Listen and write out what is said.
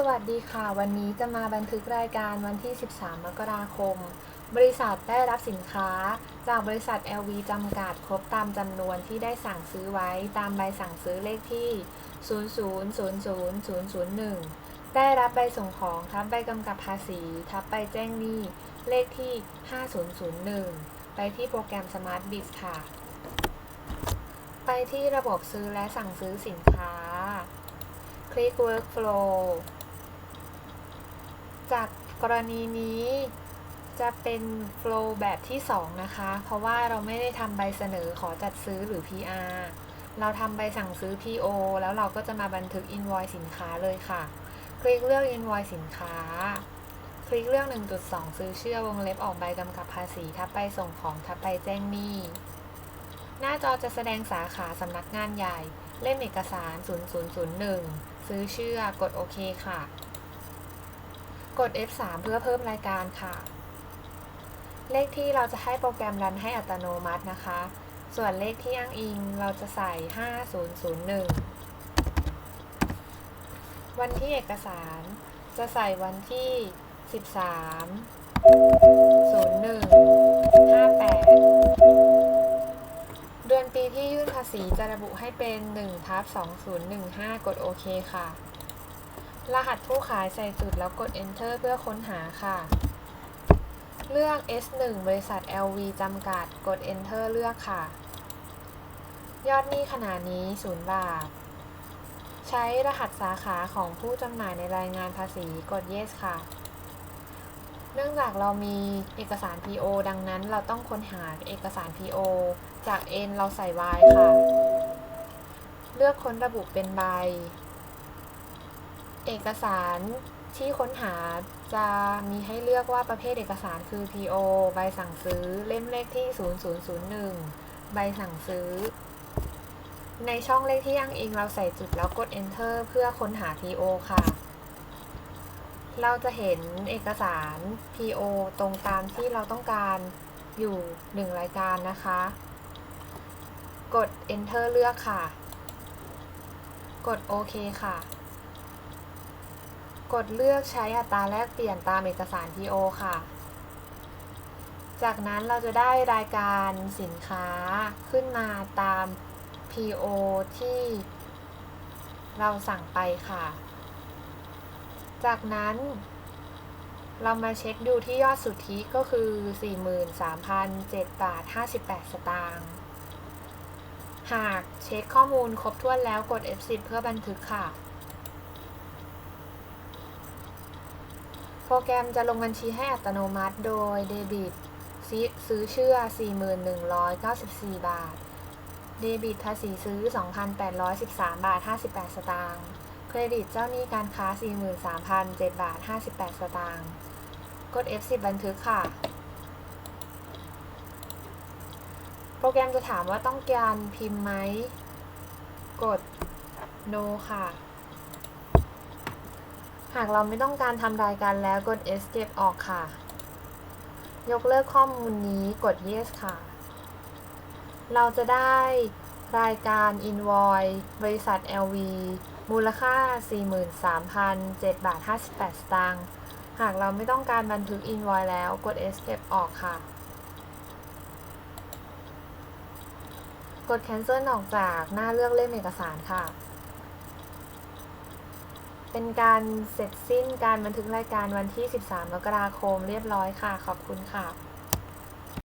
สวัสดีค่ะ วันนี้จะมาบันทึกรายการวันที่ 13 มกราคม บริษัทได้รับสินค้า จากบริษัท LV จำกัดครบตามจำนวนที่ได้สั่งซื้อไว้ตามใบสั่งซื้อเลขที่ 0000001 ได้รับใบส่งของทับใบกำกับภาษี ทับใบแจ้งหนี้ เลขที่ 5001 ไปที่โปรแกรม Smart b i z ค่ะ ไปที่ระบบซื้อและสั่งซื้อสินค้าคลิก Workflow จากกรณีนี้จะเป็น flow แบบที่ 2 นะคะ เพราะว่าเราไม่ได้ทำใบเสนอขอจัดซื้อหรือ PR เราทำใบสั่งซื้อ PO แล้วเราก็จะมาบันทึก invoice สินค้าเลยค่ะ คลิกเลือก invoice สินค้า คลิกเลือก 1.2 ซื้อเชื่อวงเล็บออกใบกำกับภาษีทับไปส่งของทับไปแจ้งหนี้ หน้าจอจะแสดงสาขาสำนักงานใหญ่ เล่มเอกสาร 0001 ซื้อเชื่อกดโอเคค่ะ กด F3 เพื่อเพิ่มรายการค่ะ เลขที่เราจะให้โปรแกรมรันให้อัตโนมัตินะคะ ส่วนเลขที่อ้างอิงเราจะใส่ 5001 วันที่เอกสารจะใส่วันที่ 13 01 58 เดือนปีที่ยื่นภาษีจะระบุให้เป็น1ทับ2015 กดโอเคค่ะ รหัสผู้ขายใส่จุดแล้วกด enter เพื่อค้นหาค่ะ เลือก S1 บริษัท LV จำกัด กด enter เลือกค่ะ ยอดหนี้ขณะนี้ 0 บาท ใช้รหัสสาขาของผู้จำหน่ายในรายงานภาษี กด yes ค่ะ เนื่องจากเรามีเอกสาร PO ดังนั้นเราต้องค้นหาเอกสาร PO จาก N เราใส่ Y ค่ะ เลือกค้นระบุเป็นใบ เอกสารที่ค้นหาจะมีให้เลือกว่าประเภทเอกสารคือ PO ใบสั่งซื้อเล่มเลขที่ 0001 ใบสั่งซื้อ ในช่องเลขที่อ้างอิงเราใส่จุดแล้วกด enter เพื่อค้นหา PO ค่ะ เราจะเห็นเอกสาร PO ตรงตามที่เราต้องการอยู่หนึ่งรายการนะคะ กด enter เลือกค่ะ กดโอเคค่ะ กดเลือกใช้อัตราแลกเปลี่ยนตามเอกสาร PO ค่ะ จากนั้นเราจะได้รายการสินค้าขึ้นมาตาม PO ที่เราสั่งไปค่ะ จากนั้นเรามาเช็คดูที่ยอดสุทธิก็คือ 43,007บาท58 สตางค์ หากเช็คข้อมูลครบถ้วนแล้วกด F10 เพื่อบันทึกค่ะ โปรแกรมจะลงบัญชีให้อัตโนมัติโดยเดบิตซื้อเชื่อ 4194 บาท เดบิตภาษีซื้อ 2,813 บาท 58 สตางค์ เครดิตเจ้าหนี้การค้า 43,007 บาท 58 สตางค์ กด F10 บันทึกค่ะ โปรแกรมจะถามว่าต้องการพิมพ์ไหม กด no ค่ะ หากเราไม่ต้องการทำรายการแล้วกด escape ออกค่ะ ยกเลิกข้อมูลนี้กด yes ค่ะ เราจะได้รายการ invoice บริษัท LV มูลค่า 43,007บาท58 สตางค์ หากเราไม่ต้องการบันทึก invoice แล้วกด escape ออกค่ะ กด cancel ออกจากหน้าเลือกเล่มเอกสารค่ะ เป็นการเสร็จสิ้นการบันทึกรายการวันที่ 13 มกราคมเรียบร้อยค่ะ ขอบคุณค่ะ